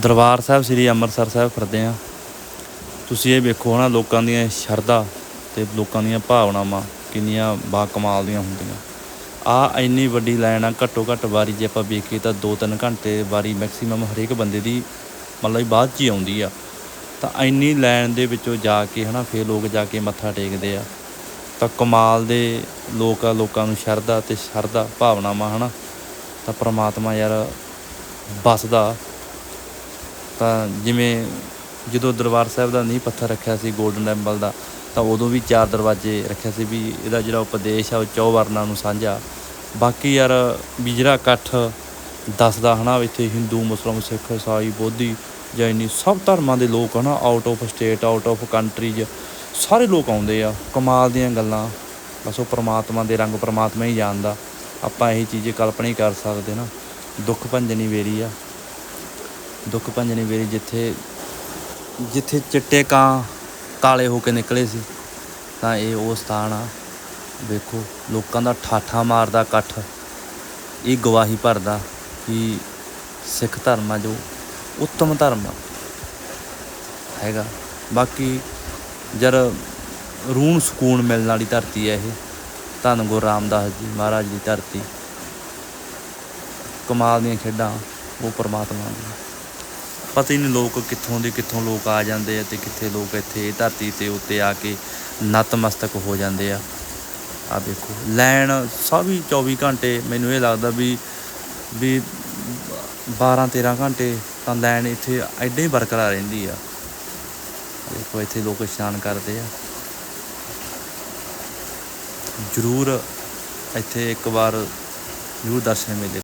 ਦਰਬਾਰ ਸਾਹਿਬ ਸ੍ਰੀ ਅੰਮ੍ਰਿਤਸਰ ਸਾਹਿਬ ਫਿਰਦੇ ਆ ਤੁਸੀਂ ਇਹ ਵੇਖੋ ਨਾ ਲੋਕਾਂ ਦੀਆਂ ਸ਼ਰਧਾ ਤੇ ਲੋਕਾਂ ਦੀਆਂ ਭਾਵਨਾਵਾਂ ਕਿੰਨੀਆਂ ਬਾ ਕਮਾਲ ਦੀਆਂ ਹੁੰਦੀਆਂ। ਆ ਇੰਨੀ ਵੱਡੀ ਲਾਈਨ ਆ, ਘੱਟੋ ਘੱਟ ਵਾਰੀ ਜੇ ਆਪਾਂ ਵੇਖੀਏ ਤਾਂ 2-3 ਘੰਟੇ ਵਾਰੀ ਮੈਕਸਿਮਮ ਹਰੇਕ ਬੰਦੇ ਦੀ ਮਤਲਬ ਬਾਅਦ 'ਚ ਹੀ ਆਉਂਦੀ ਆ। ਤਾਂ ਇੰਨੀ ਲਾਈਨ ਦੇ ਵਿੱਚੋਂ ਜਾ ਕੇ ਹਨਾ, ਫੇਰ ਲੋਕ ਜਾ ਕੇ ਮੱਥਾ ਟੇਕਦੇ ਆ। ਤਾਂ ਕਮਾਲ ਦੇ ਲੋਕ ਆ, ਲੋਕਾਂ ਨੂੰ ਸ਼ਰਧਾ ਤੇ ਸ਼ਰਧਾ ਭਾਵਨਾਵਾਂ ਹਨਾ। ਤਾਂ ਪ੍ਰਮਾਤਮਾ ਯਾਰ, ਬਸਦਾ। ਤਾਂ ਜਿਵੇਂ ਜਦੋਂ ਦਰਬਾਰ ਸਾਹਿਬ ਦਾ ਨੀਂਹ ਪੱਥਰ ਰੱਖਿਆ ਸੀ 골ਡਨ ਟੈਂਪਲ ਦਾ, ਤਾਂ ਉਦੋਂ ਵੀ ਚਾਰ ਦਰਵਾਜ਼ੇ ਰੱਖਿਆ ਸੀ ਵੀ ਇਹਦਾ ਜਿਹੜਾ ਉਪਦੇਸ਼ ਆ, ਉਹ ਚੌ ਵਰਨਾਂ ਨੂੰ ਸਾਂਝਾ। ਬਾਕੀ ਯਾਰ ਵੀ ਜਿਹੜਾ ਇਕੱਠ ਦੱਸਦਾ ਹਨਾ ਇੱਥੇ ਹਿੰਦੂ ਮੁਸਲਮਾਨ ਸਿੱਖ ਈਸਾਈ ਬੋਧੀ ਜੈਨੀ ਸਭ ਧਰਮਾਂ ਦੇ ਲੋਕ ਹਨਾ out of state out of countries ਸਾਰੇ ਲੋਕ ਆਉਂਦੇ ਆ, ਕਮਾਲ ਦੀਆਂ ਗੱਲਾਂ। ਬਸ ਉਹ ਪ੍ਰਮਾਤਮਾ ਦੇ ਰੰਗ ਪ੍ਰਮਾਤਮਾ ਹੀ ਜਾਣਦਾ। ਆਪਾਂ ਇਹ ਚੀਜ਼ ਕਲਪਨਾ ਹੀ ਕਰ ਸਕਦੇ ਨਾ। ਦੁੱਖ ਭੰਜਨੀ ਵੇਰੀ ਆ। ਦੁੱਖ ਭੰਜਨੀ ਵੇਰੀ ਜਿੱਥੇ ਜਿੱਥੇ ਚਿੱਟੇ ਕਾਂ ਕਾਲੇ ਹੋ ਕੇ ਨਿਕਲੇ ਸੀ, ਤਾਂ ਇਹ ਉਹ ਸਥਾਨ ਆ। ਵੇਖੋ, ਲੋਕਾਂ ਦਾ ਠਾਠਾ ਮਾਰਦਾ ਇਕੱਠ, ਇਹ ਗਵਾਹੀ ਭਰਦਾ ਕਿ ਸਿੱਖ ਧਰਮ ਆ ਜੋ ਉੱਤਮ ਧਰਮ ਆ। ਹੈਗਾ। ਬਾਕੀ ਜਰ ਰੂਹ ਨੂੰ ਸਕੂਨ ਮਿਲਣ ਵਾਲੀ ਧਰਤੀ ਹੈ ਇਹ, ਧੰਨ ਗੁਰੂ ਰਾਮਦਾਸ ਜੀ ਮਹਾਰਾਜ ਦੀ ਧਰਤੀ। ਕਮਾਲ ਦੀਆਂ ਖੇਡਾਂ ਉਹ ਪਰਮਾਤਮਾ ਦੀਆਂ। ਪਤਾ ਹੀ ਨਹੀਂ ਲੋਕ ਕਿੱਥੋਂ ਦੇ ਕਿੱਥੋਂ ਲੋਕ ਆ ਜਾਂਦੇ ਆ ਤੇ ਕਿੱਥੇ ਲੋਕ ਇੱਥੇ ਧਰਤੀ ਤੇ ਉੱਤੇ ਆ ਕੇ ਨਤਮਸਤਕ ਹੋ ਜਾਂਦੇ ਆ। ਆ ਦੇਖੋ, ਲੈਣ ਸਭੀ 24 ਘੰਟੇ ਮੈਨੂੰ ਇਹ ਲੱਗਦਾ ਵੀ ਵੀ 12 13 ਘੰਟੇ ਤਾਂ ਲੈਣ ਇੱਥੇ ਐਡੇ ਹੀ ਬਰਕਰਾਰ ਰਹਿੰਦੀ ਆ। ਦੇਖੋ, ਇੱਥੇ ਲੋਕ ਇਸ਼ਨਾਨ ਕਰਦੇ ਆ। ਜ਼ਰੂਰ ਇੱਥੇ ਇੱਕ ਵਾਰ ਜ਼ਰੂਰ ਦਰਸ਼ਨ ਮਿਲੇ